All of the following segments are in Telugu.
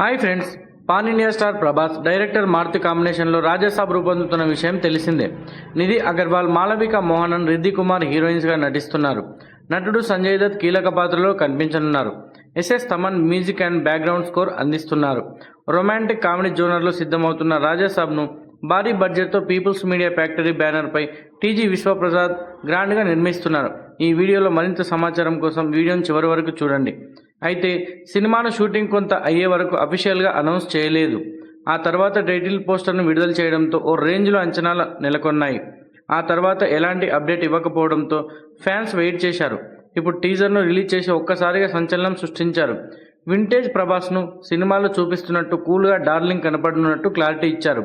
Hi friends pan India star Prabhas director Maruthi కాంబినేషన్లో రాజసాబ్ రూపొందుతున్న విషయం తెలిసిందే. నిధి అగర్వాల్ మాలవిక మోహనన్ రిద్ది కుమార్ హీరోయిన్స్గా నటిస్తున్నారు. నటుడు సంజయ్ దత్ కీలక పాత్రలో కనిపించనున్నారు. SS Thaman music and background score అందిస్తున్నారు. రొమాంటిక్ కామెడీ జోనర్లో సిద్ధమవుతున్న రాజాసాబ్ను భారీ బడ్జెట్తో పీపుల్స్ మీడియా ఫ్యాక్టరీ బ్యానర్పై టీజీ విశ్వప్రసాద్ గ్రాండ్గా నిర్మిస్తున్నారు. ఈ వీడియోలో మరింత సమాచారం కోసం వీడియోని చివరి వరకు చూడండి. అయితే సినిమాను షూటింగ్ కొంత అయ్యే వరకు అఫీషియల్గా అనౌన్స్ చేయలేదు. ఆ తర్వాత టైటిల్ పోస్టర్ను విడుదల చేయడంతో ఓ రేంజ్లో అంచనాలు నెలకొన్నాయి. ఆ తర్వాత ఎలాంటి అప్డేట్ ఇవ్వకపోవడంతో ఫ్యాన్స్ వెయిట్ చేశారు. ఇప్పుడు టీజర్ను రిలీజ్ చేసి ఒక్కసారిగా సంచలనం సృష్టించారు. వింటేజ్ ప్రభాస్ను సినిమాలో చూపిస్తున్నట్టు కూల్గా డార్లింగ్ కనపడుతున్నట్టు క్లారిటీ ఇచ్చారు.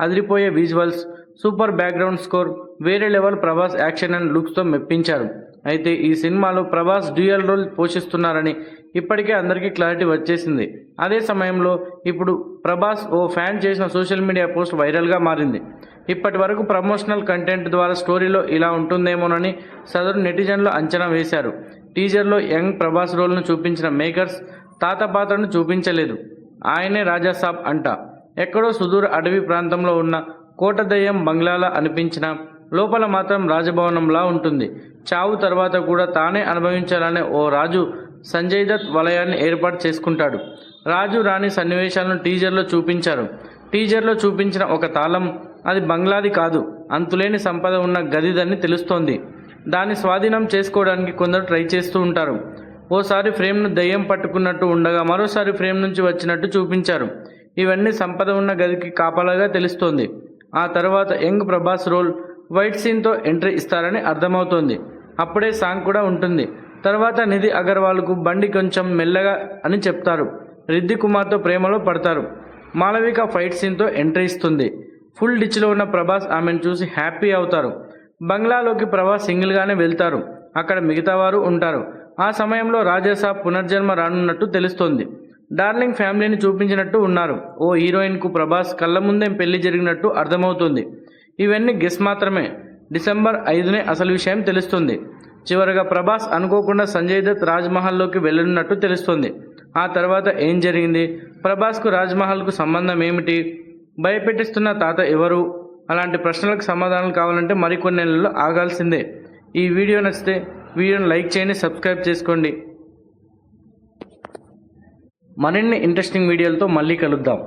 అదిరిపోయే విజువల్స్ సూపర్ బ్యాక్గ్రౌండ్ స్కోర్ వేరే లెవెల్ ప్రభాస్ యాక్షన్ అండ్ లుక్స్తో మెప్పించారు. అయితే ఈ సినిమాలో ప్రభాస్ డ్యూయల్ రోల్ పోషిస్తున్నారని ఇప్పటికే అందరికీ క్లారిటీ వచ్చేసింది. అదే సమయంలో ఇప్పుడు ప్రభాస్ ఓ ఫ్యాన్ చేసిన సోషల్ మీడియా పోస్ట్ వైరల్గా మారింది. ఇప్పటి వరకు ప్రమోషనల్ కంటెంట్ ద్వారా స్టోరీలో ఇలా ఉంటుందేమోనని సదరు నెటిజన్లు అంచనా వేశారు. టీజర్లో యంగ్ ప్రభాస్ రోల్ను చూపించిన మేకర్స్ తాత పాత్రను చూపించలేదు. ఆయనే రాజాసాబ్ అంట. ఎక్కడో సుదూర అడవి ప్రాంతంలో ఉన్న కోట దయ్యం బంగ్లాలా అనిపించిన లోపల మాత్రం రాజభవనంలా ఉంటుంది. చావు తర్వాత కూడా తానే అనుభవించాలనే ఓ రాజు సంజయ్ దత్ వలయాన్ని ఏర్పాటు చేసుకుంటాడు. రాజు రాణి సన్నివేశాలను టీజర్లో చూపించారు. టీజర్లో చూపించిన ఒక తాళం అది బంగ్లాది కాదు. అంతులేని సంపద ఉన్న గదిదని తెలుస్తోంది. దాన్ని స్వాధీనం చేసుకోవడానికి కొందరు ట్రై చేస్తూ ఉంటారు. ఓసారి ఫ్రేమ్ను దయ్యం పట్టుకున్నట్టు ఉండగా మరోసారి ఫ్రేమ్ నుంచి వచ్చినట్టు చూపించారు. ఇవన్నీ సంపద ఉన్న గదికి కాపలాగా తెలుస్తోంది. ఆ తర్వాత యంగ్ ప్రభాస్ రోల్ వైట్ సీన్తో ఎంట్రీ ఇస్తారని అర్థమవుతోంది. అప్పుడే సాంగ్ కూడా ఉంటుంది. తర్వాత నిధి అగర్వాల్కు బండి కొంచెం మెల్లగా అని చెప్తారు. రిద్ది కుమార్తో ప్రేమలో పడతారు. మాలవిక ఫైట్ సీన్తో ఎంట్రీ ఇస్తుంది. ఫుల్ డిచ్లో ఉన్న ప్రభాస్ ఆమెను చూసి హ్యాపీ అవుతారు. బంగ్లాలోకి ప్రభాస్ సింగిల్గానే వెళ్తారు. అక్కడ మిగతా వారు ఉంటారు. ఆ సమయంలో రాజాసాబ్ పునర్జన్మ రానున్నట్టు తెలుస్తోంది. డార్లింగ్ ఫ్యామిలీని చూపించినట్టు ఉన్నారు. ఓ హీరోయిన్కు ప్రభాస్ కళ్ళ ముందే పెళ్ళి జరిగినట్టు అర్థమవుతుంది. ఇవన్నీ గెస్ మాత్రమే. డిసెంబర్ ఐదునే అసలు విషయం తెలుస్తుంది. చివరగా ప్రభాస్ అనుకోకుండా సంజయ్ దత్ రాజ్మహల్లోకి వెళ్ళనున్నట్టు తెలుస్తుంది. ఆ తర్వాత ఏం జరిగింది? ప్రభాస్కు రాజ్మహల్కు సంబంధం ఏమిటి? భయపెట్టిస్తున్న తాత ఎవరు? అలాంటి ప్రశ్నలకు సమాధానాలు కావాలంటే మరికొన్ని నెలల్లో ఆగాల్సిందే. ఈ వీడియో నచ్చితే వీడియోను లైక్ చేయండి సబ్స్క్రైబ్ చేసుకోండి. మరిన్ని ఇంట్రెస్టింగ్ వీడియోలతో మళ్ళీ కలుద్దాం.